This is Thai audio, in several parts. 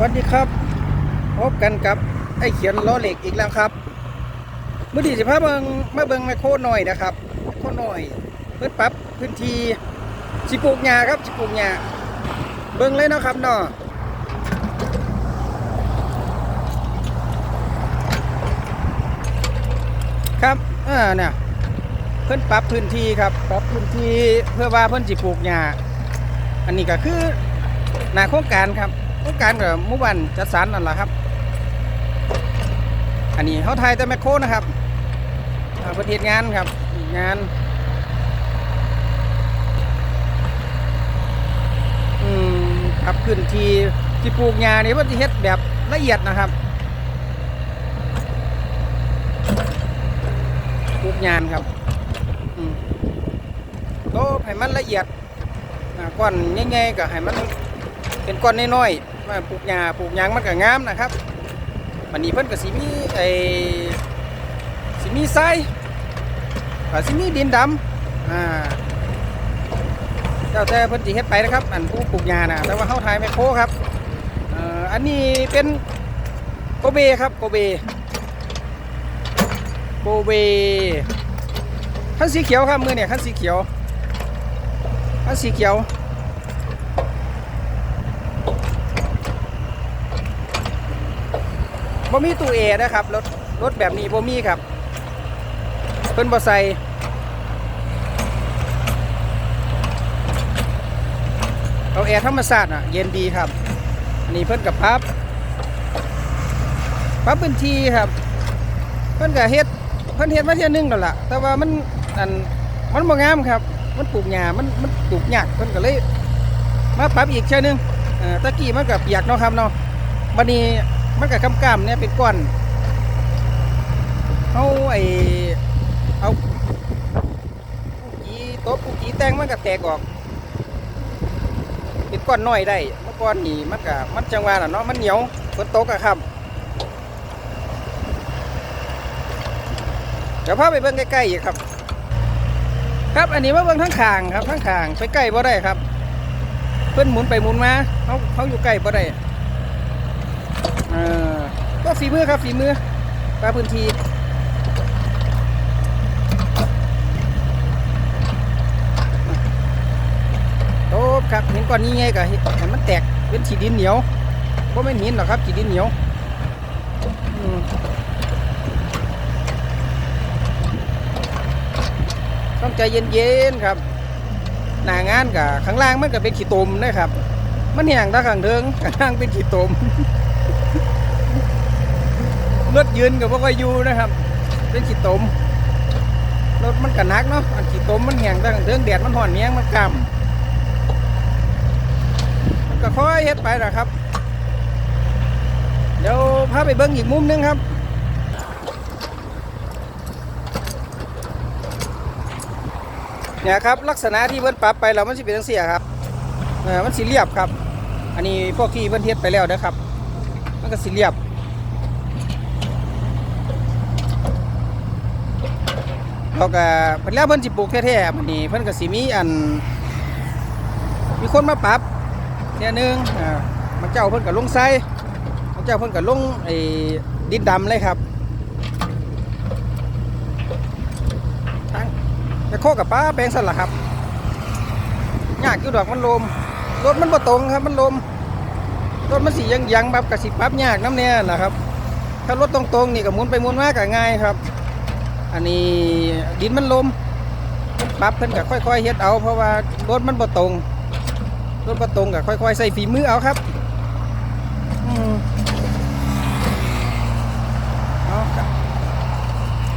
สวัสดีครับพบกันกับไอ้เขียนล้อเหล็กอีกแล้วครับเมื่อดีสิพาเบิงมาเบิงไมโครหน่อยนะครับไมโครหน่อยเพื่อปรับพื้นที่สิปลูกหญ้าครับสิปลูกหญ้าเบิงเลยเนาะครับเนาะครับอ่าเนี่ยเพิ่นปรับพื้นที่ครับปรับพื้นที่เพื่อว่าเพิ่นสิปลูกหญ้าอันนี้ก็คือหน้าโครงการครับ โครงการกับมู่บ้านจัดสรรนั่นแหละครับ อันนี้เขาไทยแต่แมคโครนะครับประเทศงานครับงานอืมครับพื้นทีที่ปลูกหญ้านี่เพิ่นสิเฮ็ดแบบละเอียดนะครับปลูกหญ้าครับโตให้มันละเอียดอ่าก้อนใหญ่ๆก็ให้มัน เป็นก้อนน้อยๆมาปลูกหญ้าปลูกหยางมันก็งามนะครับวันนี้เพิ่นก็สิมีไอ้สิมีทรายก็สิมีดินดำอ่าเจ้าแต่เพิ่นสิเฮ็ดไปนะครับ อันผู้ปลูกหญ้านะแต่ว่าเฮาทายแมคโครครับเอ่ออันนี้เป็นโกเบครับโกเบโกเบคันสีเขียวครับมือเนี่ยคันสีเขียวคันสีเขียว บ่มีตู้เอนะครับรถรถแบบนี้บ่มีครับ เพิ่นบ่ใส่เอาแอร์ธรรมชาติอะเย็นดีครับอันนี้เพิ่นกับพับพับพื้นที่ครับ เพิ่นก็เฮ็ดเพิ่นเฮ็ดมาเที่ยนึงแล้วล่ะ แต่ว่ามันอันมันบ่งามครับ มันปลูกหญ้ามันมันปลูกยากเพิ่นก็เลยมาปรับอีกเที่ยหนึงอ่อตะกี้มันก็เปียกเนาะครับเนาะบัดนี้ มันกับกำกำเนี่ยเป็นก้อนเอาไอเอาปูกีโต๊ะปูกีแตงมันก็แตกออก เป็นก้อนน้อยได้เมื่อก่อนนี่มันก็มันจังหวะน่ะเนาะมันเหนียวฝนตกอะครับเดี๋ยวพาไปเบิ่งใกล้ๆอีกครับ ครับอันนี้มาเบิ่งทั้งขางครับทั้งขางไปใกล้บ่ได้ครับ เพิ่นหมุนไปหมุนมาเขาเขาอยู่ใกล้บ่ได้ อก็ฝีมือครับฝีมือปลาพื้นที่โต๊ะครับเห็นก้อนนี้ไงก็เห็นมันแตกเป็นฉีดินเหนียวก็ไม่นหินหรอกครับฉีดินเหนียวต้องใจเย็นๆครับหน้างานกับข้างล่างมันก็เป็นขี้ตมนะครับ มันแห้งตาข้างเทิงข้างล่างเป็นขี้ตม รถยืนกับพวกอายุนะครับ เป็นขีดตมรถมันกระนักเนาะอันขีดตมมันแห้งตั้งเรื่องแดดมันห่อนเนี้ยมันกำมันก็ค่อยเฮ็ดไปนะครับ เดี๋ยวพาไปเบิ้งอีกมุมหนึงครับเนี่ยครับลักษณะที่เพิ่นปรับไปแล้วมันสิเป็นจังซี่ครับมันสิเรียบครับ อันนี้พวกที่เพิ่นเฮ็ดไปแล้วนะครับ มันก็สิเรียบ แล้วก็เพิ่นแล้วเพิ่นสิปลูกแท้ๆมันนี่เพิ่นก็สิมีอัน มีคนมาปรับเที่ยนึงอ่ามันเจ้าเพิ่นก็ลงไส้มันเจ้าเพิ่นก็ลงไอ้ดินดำเลยครับทางไปโคกับป้าแปลงสั่นล่ะครับยากอยู่ดอกมันลมรถมันบ่ตรงครับมันลมรถมันสิยังยังแบบกระสิปรับยากน้ำเนี่ยล่ะครับ ถ้ารถตรงๆนี่ก็หมุนไปหมุนมาก็ง่ายครับ อันนี้ดินมันลมปรับเพิ่นก็ค่อยๆเฮ็ดเอาเพราะว่ารถมันบ่ตรงรถบ่ตรงก็ค่อยๆใส่ฝีมือเอาครับเอาครับ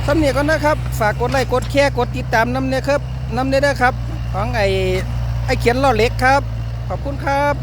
สำเนียก่อนนะครับ ฝากกดไลค์กดแชร์กดติดตามน้ำเนี่ยครับน้ำเนี่ยเด้ครับ ของไอ้ไอ้เขียนล้อเหล็กครับ ขอบคุณครับ